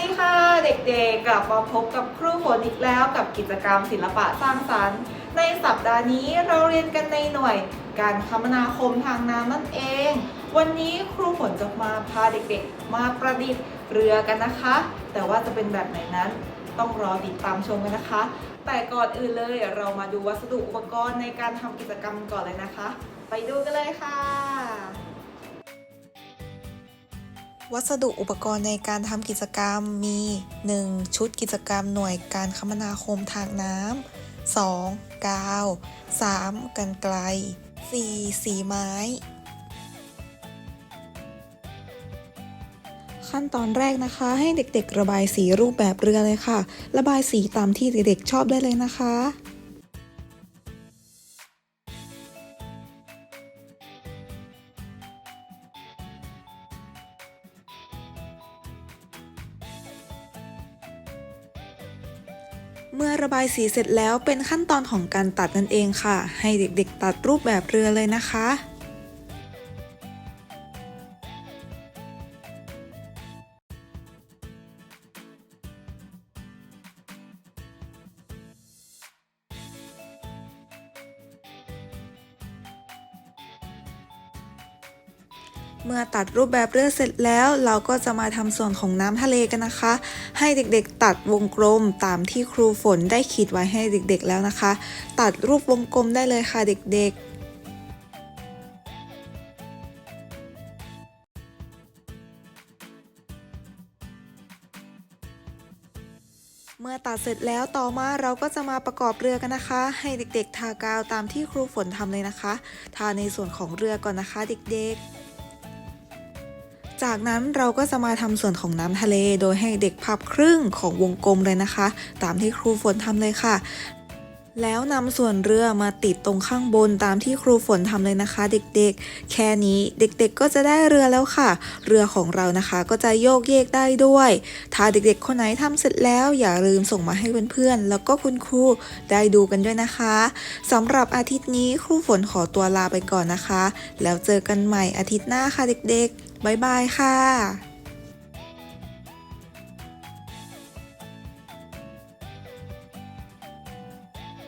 ดีค่ะเด็กๆ กลับมาพบกับครูฝนอีกแล้วกับกิจกรรมศิลปะสร้างสรรค์ ในสัปดาห์นี้เราเรียนกันในหน่วยการคมนาคมทางน้ำนั่นเอง วันนี้ครูฝนจะมาพาเด็กๆ มาประดิษฐ์เรือกันนะคะ แต่ว่าจะเป็นแบบไหนนั้นต้องรอติดตามชมกันนะคะ แต่ก่อนอื่นเลยเรามาดูวัสดุอุปกรณ์ในการทำกิจกรรมก่อนเลยนะคะ ไปดูกันเลยค่ะ วัสดุอุปกรณ์ในการทำกิจกรรมมี 1. ชุดกิจกรรมหน่วยการคมนาคมทางน้ำ 2. กาว 3. กันไกล 4. สีไม้ ขั้นตอนแรกนะคะ ให้เด็กๆ ระบายสีรูปแบบเรือเลยค่ะ ระบายสีตามที่เด็กๆชอบได้เลยนะคะ เมื่อระบายสีเสร็จแล้วเป็นขั้นตอนของการตัดนั่นเองค่ะ ให้เด็กๆ ตัดรูปแบบเรือเลยนะคะ เมื่อตัดรูปแบบเรือเสร็จแล้วเราก็จะมาทำส่วนของน้ำทะเลกันนะคะ ให้เด็กๆ ตัดวงกลมตามที่ครูฝนได้ขีดไว้ให้เด็กๆแล้วนะคะ ตัดรูปวงกลมได้เลยค่ะเด็กๆเมื่อตัดเสร็จแล้วต่อมาเราก็จะมาประกอบเรือกันนะคะ ให้เด็กๆ ทากาวตามที่ครูฝนทำเลยนะคะ ทาในส่วนของเรือก่อนนะคะเด็กๆ จากนั้นเราก็จะมาทำส่วนของน้ำทะเล โดยให้เด็กพับครึ่งของวงกลมเลยนะคะ ตามที่ครูฝนทำเลยค่ะ แล้วนำส่วนเรือมาติดตรงข้างบนตามที่ครูฝนทำเลยนะคะ เด็กๆ แค่นี้เด็กๆก็จะได้เรือแล้วค่ะ เรือของเรานะคะก็จะโยกเยกได้ด้วย ถ้าเด็กๆ คนไหนทำเสร็จแล้วอย่าลืมส่งมาให้เพื่อนๆ แล้วก็คุณครูได้ดูกันด้วยนะคะสำหรับอาทิตย์นี้ครูฝนขอตัวลาไปก่อนนะคะ แล้วเจอกันใหม่อาทิตย์หน้าค่ะเด็กๆบ๊ายบายค่ะ